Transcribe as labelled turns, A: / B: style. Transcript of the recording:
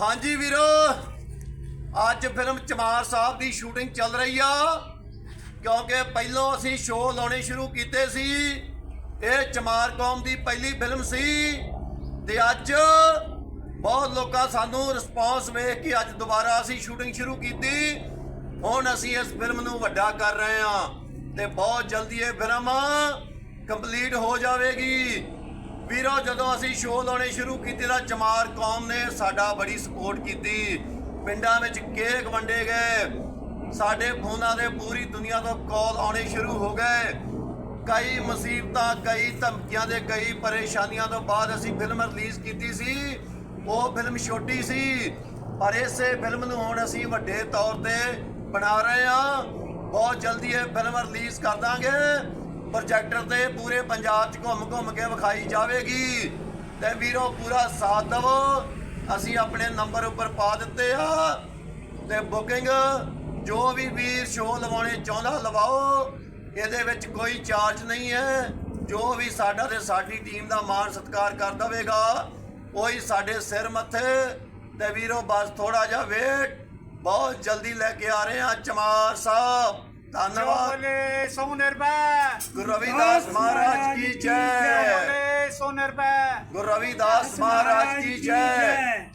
A: ਹਾਂਜੀ ਵੀਰੋ, ਅੱਜ ਫਿਲਮ ਚਮਾਰ ਸਾਹਿਬ ਦੀ ਸ਼ੂਟਿੰਗ ਚੱਲ ਰਹੀ ਆ, ਕਿਉਂਕਿ ਪਹਿਲੋਂ ਅਸੀਂ ਸ਼ੋਅ ਲਾਉਣੇ ਸ਼ੁਰੂ ਕੀਤੇ ਸੀ। ਇਹ ਚਮਾਰ ਕੌਮ ਦੀ ਪਹਿਲੀ ਫਿਲਮ ਸੀ ਤੇ ਅੱਜ ਬਹੁਤ ਲੋਕਾਂ ਸਾਨੂੰ ਰਿਸਪੌਂਸ ਵੇਖ ਕੇ ਅੱਜ ਦੁਬਾਰਾ ਅਸੀਂ ਸ਼ੂਟਿੰਗ ਸ਼ੁਰੂ ਕੀਤੀ। ਹੁਣ ਅਸੀਂ ਇਸ ਫਿਲਮ ਨੂੰ ਵੱਡਾ ਕਰ ਰਹੇ ਹਾਂ ਤੇ ਬਹੁਤ ਜਲਦੀ ਇਹ ਫਿਲਮ ਕੰਪਲੀਟ ਹੋ ਜਾਵੇਗੀ। ਵੀਰੋ, ਜਦੋਂ ਅਸੀਂ ਸ਼ੋਅ ਲਾਉਣੇ ਸ਼ੁਰੂ ਕੀਤੇ ਤਾਂ ਚਮਾਰ ਕੌਮ ਨੇ ਸਾਡਾ ਬੜੀ ਸਪੋਰਟ ਕੀਤੀ। ਪਿੰਡਾਂ ਵਿੱਚ ਕੇਕ ਵੰਡੇ ਗਏ। ਸਾਡੇ ਫੋਨਾਂ ਦੇ ਪੂਰੀ ਦੁਨੀਆ ਤੋਂ ਕਾਲ ਆਉਣੇ ਸ਼ੁਰੂ ਹੋ ਗਏ। ਕਈ ਮੁਸੀਬਤਾਂ, ਕਈ ਧਮਕੀਆਂ ਦੇ ਕਈ ਪਰੇਸ਼ਾਨੀਆਂ ਤੋਂ ਬਾਅਦ ਅਸੀਂ ਫਿਲਮ ਰਿਲੀਜ਼ ਕੀਤੀ ਸੀ। ਉਹ ਫਿਲਮ ਛੋਟੀ ਸੀ, ਪਰ ਇਸੇ ਫਿਲਮ ਨੂੰ ਹੁਣ ਅਸੀਂ ਵੱਡੇ ਤੌਰ ਤੇ ਬਣਾ ਰਹੇ ਹਾਂ। ਬਹੁਤ ਜਲਦੀ ਇਹ ਫਿਲਮ ਰਿਲੀਜ਼ ਕਰ ਦਾਂਗੇ। ਪ੍ਰੋਜੈਕਟਰ ਤੇ ਪੂਰੇ ਪੰਜਾਬ 'ਚ ਘੁੰਮ ਘੁੰਮ ਕੇ ਵਿਖਾਈ ਜਾਵੇਗੀ। ਤੇ ਵੀਰੋ, ਪੂਰਾ ਸਾਥ ਦਿਵੋ। ਅਸੀਂ ਆਪਣੇ ਨੰਬਰ ਉੱਪਰ ਪਾ ਦਿੱਤੇ ਆ। ਤੇ ਬੁਕਿੰਗ ਜੋ ਵੀ ਵੀਰ ਸ਼ੋਅ ਲਵਾਉਣੇ ਚਾਹੁੰਦਾ, ਲਵਾਓ। ਇਹਦੇ ਵਿੱਚ ਕੋਈ ਚਾਰਜ ਨਹੀਂ ਹੈ। ਜੋ ਵੀ ਸਾਡਾ ਤੇ ਸਾਡੀ ਟੀਮ ਦਾ ਮਾਣ ਸਤਿਕਾਰ ਕਰ ਦਵੇਗਾ ਕੋਈ ਸਾਡੇ ਸਿਰ ਮੱਥੇ। ਤੇ ਵੀਰੋ, ਬਸ ਥੋੜਾ ਜਿਹਾ ਵੇਟ ਬਹੁਤ ਜਲਦੀ ਲੈ ਕੇ ਆ ਰਹੇ ਹਾਂ ਚਮਾਰ ਸਾਹਿਬ। ਧੰਨਵਾਦ।
B: ਬੋਲੇ ਸੋ ਨਿਰਭੈ
A: ਗੁਰੂ ਰਵਿਦਾਸ ਮਹਾਰਾਜ ਕੀ ਜੈ।
B: ਬੋਲੇ ਸੋ ਨਿਰਭੈ
A: ਗੁਰੂ ਰਵਿਦਾਸ ਮਹਾਰਾਜ ਕੀ ਜੈ।